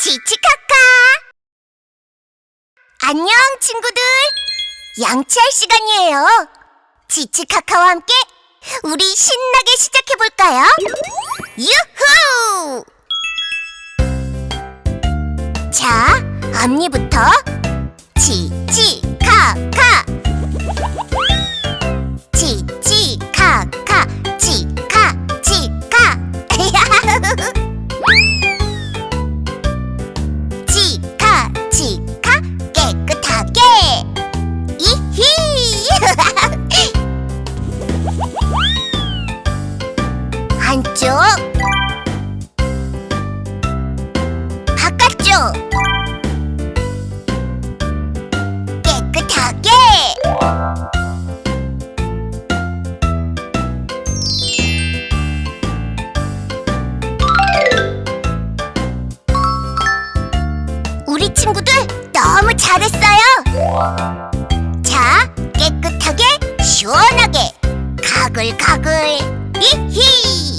지치카카! 안녕, 친구들! 양치할 시간이에요. 지치카카와 함께 우리 신나게 시작해볼까요? 유후! 자, 앞니부터 바깥쪽 깨끗하게! 우리 친구들 너무 잘했어요. 자, 깨끗하게 시원하게 가글가글 이히